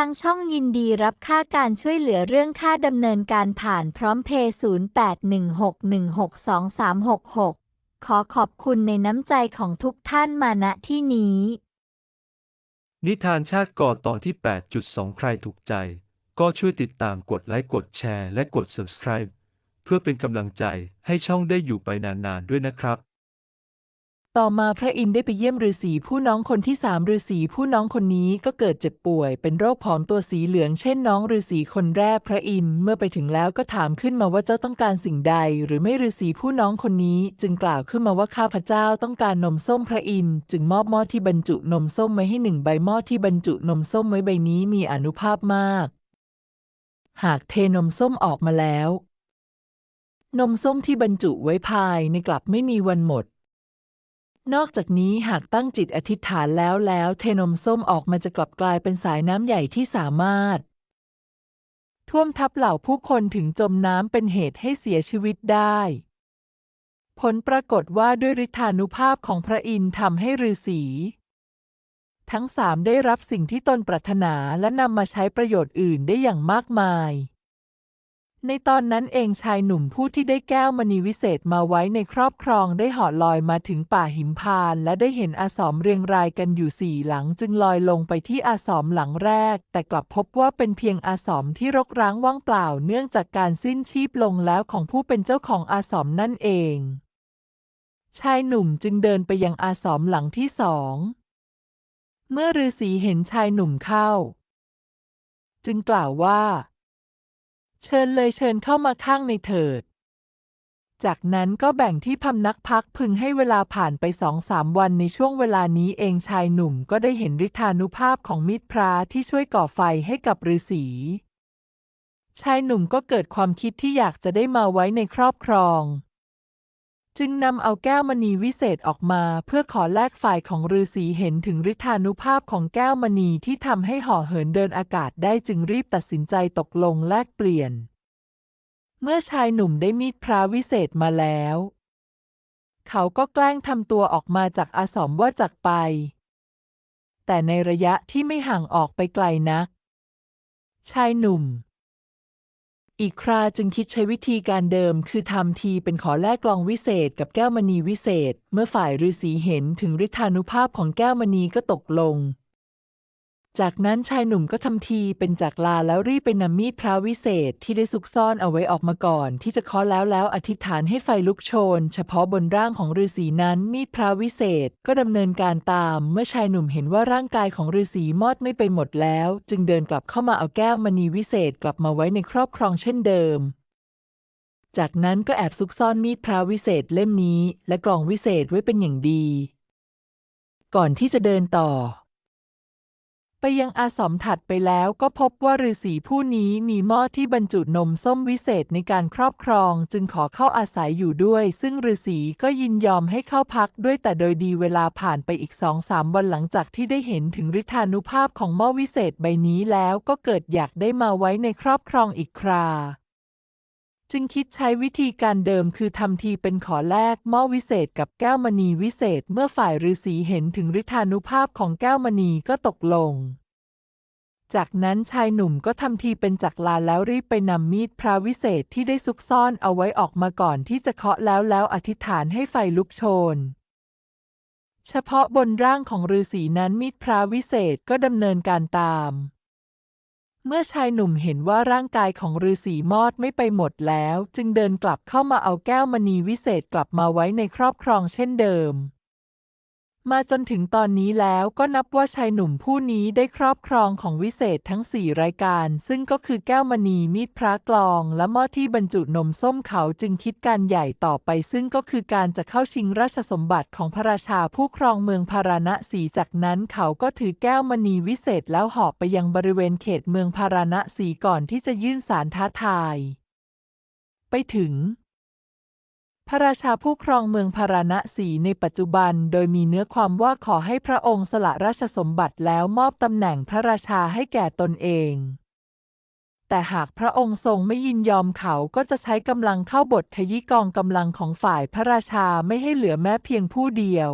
ทางช่องยินดีรับค่าการช่วยเหลือเรื่องค่าดำเนินการผ่านพร้อมเพย์0816162366 ขอขอบคุณในน้ำใจของทุกท่านมาณที่นี้ นิทานชาติก่อตอนที่ 8.2 ใครถูกใจ ก็ช่วยติดตามกดไลค์กดแชร์และกด subscribe เพื่อเป็นกำลังใจให้ช่องได้อยู่ไปนานๆด้วยนะครับ ต่อมาพระอินทร์ได้ไปเยี่ยมฤาษีผู้น้องคนที่สามฤาษีผู้น้องคนนี้ก็เกิดเจ็บป่วย เป็นโรคผอมตัวสีเหลืองเช่นน้องฤาษีคนแรกพระอินทร์เมื่อไปถึงแล้วก็ถามขึ้นมาว่าเจ้าต้องการสิ่งใด หรือไม่ฤาษีผู้น้องคนนี้ จึงกล่าวขึ้นมาว่าข้าพเจ้าต้องการนมส้มพระอินทร์จึงมอบหม้อที่บรรจุนมส้มไว้ให้หนึ่งใบหม้อที่บรรจุนมส้มไว้ใบนี้มีอนุภาพมาก หากเทนมส้มออกมาแล้ว นมส้มที่บรรจุไว้ภายในกลับไม่มีวันหมด นอกจากนี้หากตั้งจิตอธิษฐานแล้วแล้วเทนมส้มออกมาจะกลับกลายเป็นสายน้ำใหญ่ที่สามารถ ท่วมทับเหล่าผู้คนถึงจมน้ำเป็นเหตุให้เสียชีวิตได้ ผลปรากฏว่าด้วยฤทธานุภาพของพระอินทร์ทำให้ฤาษีทั้งสามได้รับสิ่งที่ตนปรารถนาและนำมาใช้ประโยชน์อื่นได้อย่างมากมาย ในตอนนั้นเองชายหนุ่มผู้ที่ได้แก้วมณีวิเศษมาไว้ในครอบครองได้เหาะลอยมาถึงป่าหิมพานต์และได้เห็นอาสมเรียงรายกันอยู่สี่หลังจึงลอยลงไปที่อาสมหลังแรก แต่กลับพบว่าเป็นเพียงอาสมที่รกร้างว่างเปล่าเนื่องจากการสิ้นชีพลงแล้วของผู้เป็นเจ้าของอาสมนั่นเอง ชายหนุ่มจึงเดินไปยังอาสมหลังที่สองเมื่อฤาษีเห็นชายหนุ่มเข้า จึงกล่าวว่า เชิญเลยเชิญเข้ามาข้างในเถิด จากนั้นก็แบ่งที่พำนักพักพึงให้เวลาผ่านไปสองสามวันในช่วงเวลานี้เองชายหนุ่มก็ได้เห็นฤทธานุภาพของมิตรพระที่ช่วยก่อไฟให้กับฤาษีชายหนุ่มก็เกิดความคิดที่อยากจะได้มาไว้ในครอบครอง จึงนำเอาแก้วมณีวิเศษออกมาเพื่อขอแลกฝ่ายของฤาษีเห็นถึงฤทธานุภาพของแก้วมณีที่ทำให้ห่อเหินเดินอากาศได้จึงรีบตัดสินใจตกลงแลกเปลี่ยน เมื่อชายหนุ่มได้มีดพระวิเศษมาแล้ว เขาก็แกล้งทำตัวออกมาจากอาสมว่าจากไป แต่ในระยะที่ไม่ห่างออกไปไกลนัก ชายหนุ่ม อีกคราจึงคิดใช้วิธีการเดิม คือทำทีเป็นขอแลกกลองวิเศษกับแก้วมณีวิเศษ เมื่อฝ่ายฤาษีเห็นถึงฤทธานุภาพของแก้วมณีก็ตกลง จากนั้นชายหนุ่มก็ทำทีเป็นจากลาแล้วรีบไปนำมีดพระวิเศษที่ได้ซุกซ่อนเอาไว้ออกมาก่อน ที่จะเคาะแล้วแล้วอธิษฐานให้ไฟลุกโชน เฉพาะบนร่างของฤาษีนั้นมีดพระวิเศษก็ดำเนินการตาม เมื่อชายหนุ่มเห็นว่าร่างกายของฤาษีมอดไม่ไปหมดแล้ว จึงเดินกลับเข้ามาเอาแก้วมณีวิเศษกลับมาไว้ในครอบครองเช่นเดิมจากนั้นก็แอบซุกซ่อนมีดพระวิเศษเล่มนี้ และกล่องวิเศษไว้เป็นอย่างดี ก่อนที่จะเดินต่อ ยังอาสมถัดไปแล้วก็พบว่าฤาษีผู้นี้มีหม้อที่บรรจุนมส้มวิเศษในการครอบครอง จึงขอเข้าอาศัยอยู่ด้วย ซึ่งฤาษีก็ยินยอมให้เข้าพักด้วยแต่โดยดีเวลาผ่านไปอีกสองสามวันหลังจากที่ได้เห็นถึงฤทธานุภาพของหม้อวิเศษใบนี้แล้วก็เกิดอยากได้มาไว้ในครอบครองอีกครา จึงคิดใช้วิธีการเดิมคือทำทีเป็นขอแลกหม้อวิเศษกับแก้วมณีวิเศษเมื่อฝ่ายฤาษีเห็นถึงฤทธานุภาพของแก้วมณีก็ตกลง จากนั้นชายหนุ่มก็ทำทีเป็นจักลาแล้วรีบไปนำมีดพระวิเศษที่ได้ซุกซ่อนเอาไว้ออกมาก่อนที่จะเคาะแล้วแล้วอธิษฐานให้ไฟลุกโชน เฉพาะบนร่างของฤาษีนั้นมีดพระวิเศษก็ดำเนินการตาม เมื่อชายหนุ่มเห็นว่าร่างกายของฤาษีมอดไม่ไปหมดแล้ว จึงเดินกลับเข้ามาเอาแก้วมณีวิเศษกลับมาไว้ในครอบครองเช่นเดิม มาจนถึงตอนนี้แล้วก็นับว่าชายหนุ่มผู้นี้ได้ครอบครองของวิเศษทั้งสี่รายการ ซึ่งก็คือแก้วมณีมีดพระกลอง และหม้อที่บรรจุนมส้มเขาจึงคิดการใหญ่ต่อไป ซึ่งก็คือการจะเข้าชิงราชสมบัติของพระราชาผู้ครองเมืองพาราณสีจากนั้นเขาก็ถือแก้วมณีวิเศษแล้วหอบไปยังบริเวณเขตเมืองพาราณสีก่อนที่จะยื่นสารท้าทาย ไปถึง พระราชาผู้ครองเมืองพาราณสีในปัจจุบัน โดยมีเนื้อความว่าขอให้พระองค์สละราชสมบัติแล้วมอบตำแหน่งพระราชาให้แก่ตนเอง แต่หากพระองค์ทรงไม่ยินยอมเขาก็จะใช้กำลังเข้าบทขยี้กองกำลังของฝ่ายพระราชาไม่ให้เหลือแม้เพียงผู้เดียว